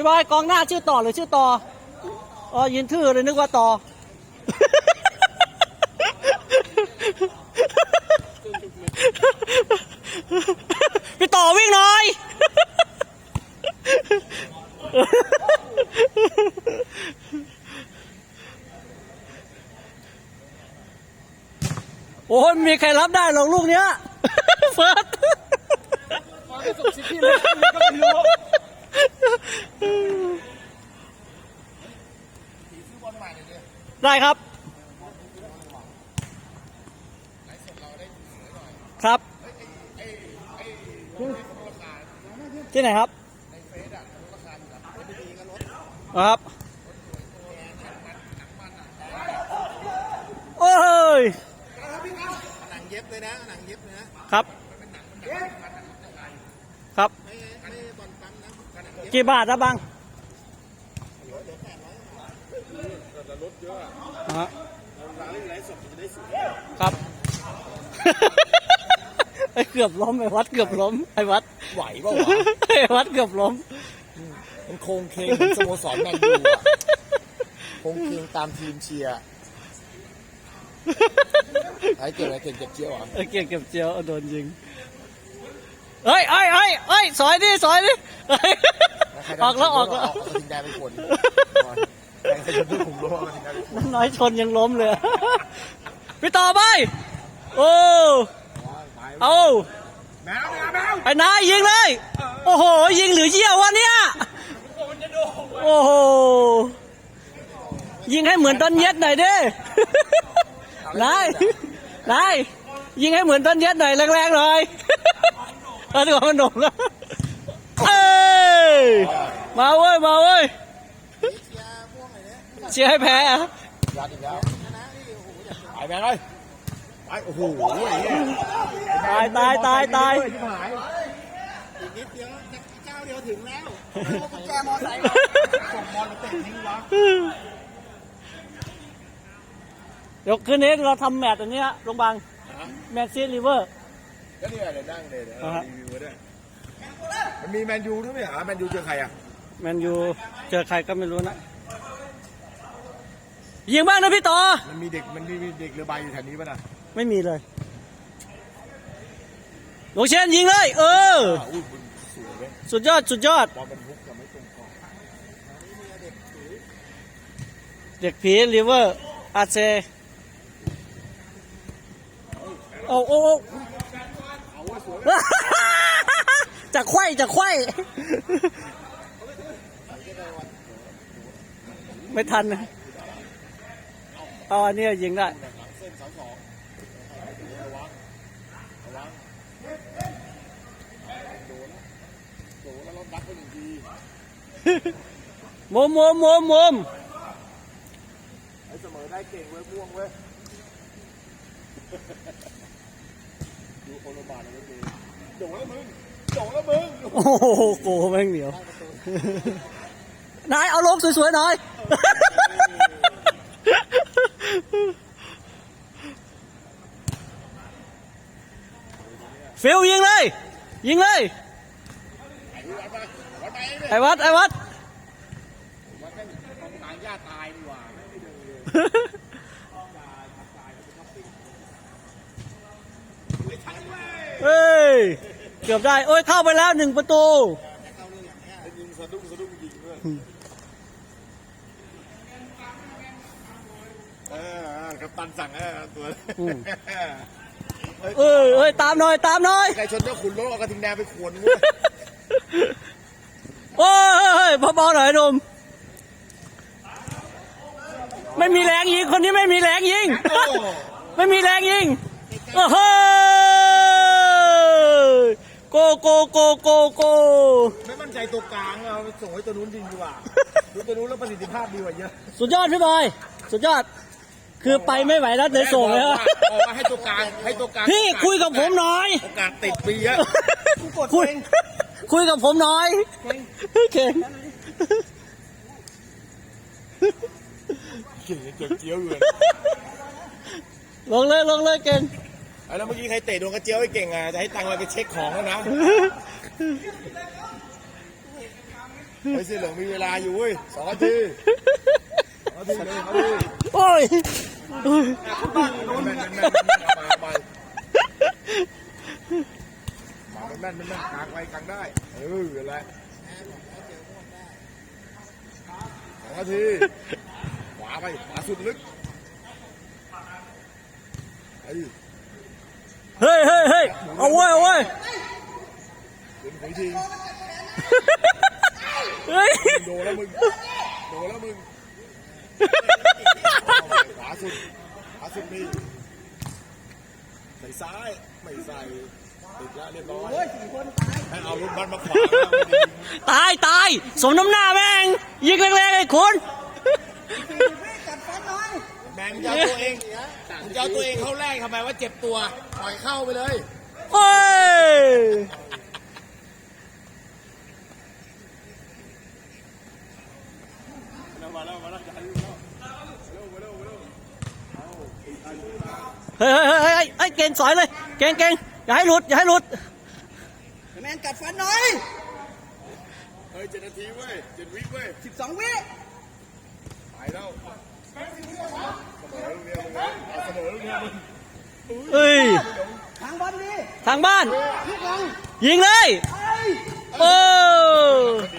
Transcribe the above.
พี่บอยกองหน้าชื่อต่อหรือชื่อต่ออ๋อยืนทื่อเลยนึกว่าต่อพี่ต่อวิ่งหน่อยโอ้ยม่มีใครรับได้หรอกลูกเนี้ยเฟิร์ส มา ได้ครับ ครับ ที่ไหนครับครับโอ้ยหนังเย็บเลยนะหนังเย็บเลยนะครับครับ กี่บาทนะบัง แต่รถเยอะอะอ่าฮะร้านไลฟ์สดจะได้สูงครับ ไอ้เกือบล้มไอ้วัดเกือบล้มไอ้วัดไหวเปล่าวะไอ้วัดเกือบล้ม มันโครงเคงเหมือนสโมสรแมนยูอะโครงเคงตามทีมเชียร์ไอ้เก่งอะไรเก่งเก็บเจียวอะเออเกียงเก็บเจียวเอาโดนยิงเฮ้ยเฮ้ยเฮ้ยเฮ้ยสอยดิสอยดิเฮ้ยออกแล้วออกแล้ว เอาทีมแดงไปขน แดงใส่ชุดด้วยผมรู้ว่าทีมแดงไปขนน้อยชนยังล้มเลย พี่ต่อไป โอ้ เอาแมวแมวแมวไอ้นายยิงเลย โอ้โห ยิงหรือเยี่ยววะเนี่ย โอ้โห ยิงให้เหมือนต้นเย็ดหน่อยดินายนายยิงให้เหมือนต้นเย็ดหน่อยแรงๆหน่อยเอาดีกว่ามันโด่งแล้วเอ้ยมาเว้ย มาเว้ย เชียร์ให้แพ้อะยัดอีกแล้วไปแมวเลยไปโอ้โหไอ้เหี้ยตายตายตายตายอีกนิดเดียวเจ้าเดียวถึงแล้วกุญแจมอไซค์ส่งบอลมาเตะทิ้งวะเดี๋ยวคืนนี้เราทำแมตช์อันเนี้ยลงบางแมนซีลิเวอร์ก็เนี่ยเดี๋ยวนั่งเลยเดี๋ยวอ่าฮะรีวิวไว้ด้วยมันมีแมนยูด้วยไหมเหรอแมนยูเจอใครอะแมนยูเจอใครก็ไม่รู้นะ ยิงบ้างนะพี่ต่อ มันมีเด็กมันมีเด็กเรือใบอยู่แถวนี้ป่ะน่ะไม่มีเลยโลเชนยิงเลย เอออ่าอุ้ยมันสวยเว้ยสุดยอด สุดยอด บอลมันฮุกแต่ไม่ตรงกรอบเด็กผีลิเวอร์อาเซโอ้โอ้โอ้เอาว่าสวยจะไขว้จะไขว้ ไม่ทันนะ เอาอันนี้ยิงได้หลังเส้นเสาสองระวังระวังโดนโดนแล้วรถบักไปหนึ่งทีมุมมุมมุมมุมไอ้เสมอได้เก่งเว้ยม่วงเว้ยดูโคโลบาร์นะเว้ยโดนแล้วมึงโดนแล้วมึงโอ้โหโกแม่งเหนียวนายเอาลงสวยๆหน่อย ฟิลยิงเลย ยิงเลย ไอ้วัด ไอ้วัดว่าแม่งตายย่าตายดีกว่าไม่เดินเลยเฮ้ย เกือบได้ โอ้ยเข้าไปแล้วหนึ่งประตูยิงสะดุ้งสะดุ้งยิงด้วย เออกัปตันสั่งเออตัวอืม เอ้ยเอ้ยตามหน่อยตามหน่อยใครชนเจ้าขุนรถเอากระทิงแดงไปขวนด้วยโอ้ยเบาๆหน่อยหนุ่มไม่มีแรงยิงคนนี้ไม่มีแรงยิง ไม่มีแรงยิงโอ้โหโกโกโกโกโกไม่มั่นใจตัวกลางเอาส่งให้ตัวนู้นยิงดีกว่าดูตัวนู้นแล้วประสิทธิภาพดีกว่าเยอะ สุดยอดพี่บอย สุดยอด คือไปไม่ไหวแล้วเลยส่งเลยบอกฮะว่าบอกว่าให้ตัวกลางให้ตัวกลางพี่คุยกับผมหน่อยโอกาสติดปีอะคุยคุยกับผมหน่อยเก่งเก่งเจ็บเจียวอยู่เลยลงเลยลงเลยเก่งแล้วเมื่อกี้ใครเตะโดนกระเจียวไอ้เก่งอะจะให้ตังค์เราไปเช็คของแล้วนะไอ้เสียเหลืองมีเวลาอยู่เว้ยสองนาทีสองนาทีเลยเอาดิโอ้ย โอ้ยแม่นแม่นแม่นแม่นเอาไปเอาไปมาแม่นแม่นแม่นกลางไปกลางได้ เอออะไรสองนาที ขวาไป ขวาสุดลึกไอ้เฮ้ยเฮ้ยเฮ้ยเอาเว้ยเอาเว้ยถึงถึงทีเฮ้ยโดนแล้วมึง โดนแล้วมึง ขวาสุดขวาสุดนี่ใส่ซ้ายไม่ใส่ติดแล้วเรียบร้อยให้เอารถบัสมาขวางแล้วมันจะยิงตายตายสมน้ำหน้าแม่งยิงแรงๆไอ้คุณแมงจะเอาตัวเองมึงจะเอาตัวเองเข้าแรกทำไมว่าเจ็บตัวปล่อยเข้าไปเลยโอ้ยมาแล้วมาแล้วจะให้ลูกแล้วเร็วมาเร็วมาเร็ว เฮ้ยเฮ้ยเฮ้ยเฮ้เก่งสอยเลย เก่งเก่งอย่าให้หลุด อย่าให้หลุดแมนกัดฟันหน่อย เฮ้ยเจ็ดนาทีเว้ยเจ็ดวิเว้ย12วิไปแล้วเสมอลูกเดียวมึงนะเรื่องเดียวเฮ้ย ทางบอลดีทางบ้าน ลูกหลังยิงเลย โอ้